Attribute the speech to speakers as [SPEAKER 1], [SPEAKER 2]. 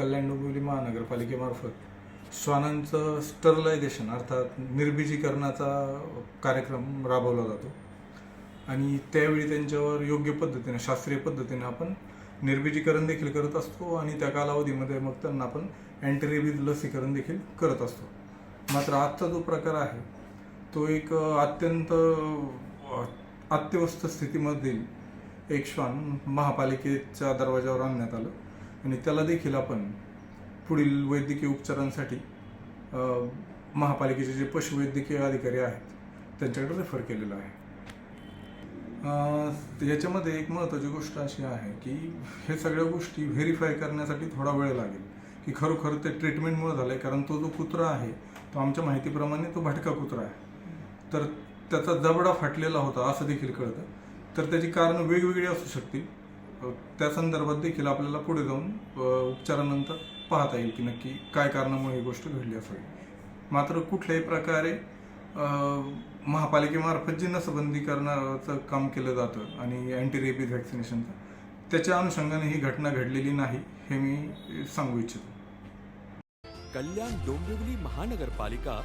[SPEAKER 1] Kalyan Dombivli महानगरपालिकेमार्फत श्वानांचं sterilisation अर्थात निर्बीजीकरणाचा कार्यक्रम राबवला जातो. आणि त्यावेळी त्यांच्यावर योग्य पद्धतीने शास्त्रीय पद्धतीने आपण निर्बीजीकरण देखील करत असतो आणि त्या कालावधीमध्ये मग त्यांना आपण अँटीरेबीज लसीकरण देखील करत असतो. मात्र आजचा जो प्रकार आहे तो एक अत्यंत अत्यवस्थ स्थितीमधील एक श्वान महापालिकेच्या दरवाजावर आणण्यात आलं. आणि त्याला देखील आपण पुढील वैद्यकीय उपचारांसाठी महापालिकेचे जे पशुवैद्यकीय अधिकारी आहेत त्यांच्याकडे रेफर केलेलं आहे. याच्यामध्ये एक महत्त्वाची गोष्ट अशी आहे की हे सगळ्या गोष्टी व्हेरीफाय करण्यासाठी थोडा वेळ लागेल. की खरोखर ते ट्रीटमेंटमुळे झालं आहे कारण तो जो कुत्रा आहे तो आमच्या माहितीप्रमाणे तो भटका कुत्रा आहे. तर त्याचा जबडा फाटलेला होता असं देखील कळतं. तर त्याची कारणं वेगवेगळी असू शकतील. त्या संदर्भात देखील आपल्याला पुढे जाऊन उपचारानंतर पाहता येईल की नक्की काय कारणामुळे ही गोष्ट घडली असावी. मात्र कुठल्याही प्रकारे महापालिकेमार्फत जी नसबंदी करण्याचं काम केलं जातं आणि अँटी रेबीज व्हॅक्सिनेशनचं त्याच्या अनुषंगाने ही घटना घडलेली नाही हे मी सांगू इच्छितो.
[SPEAKER 2] कल्याण डोंबिवली महानगरपालिका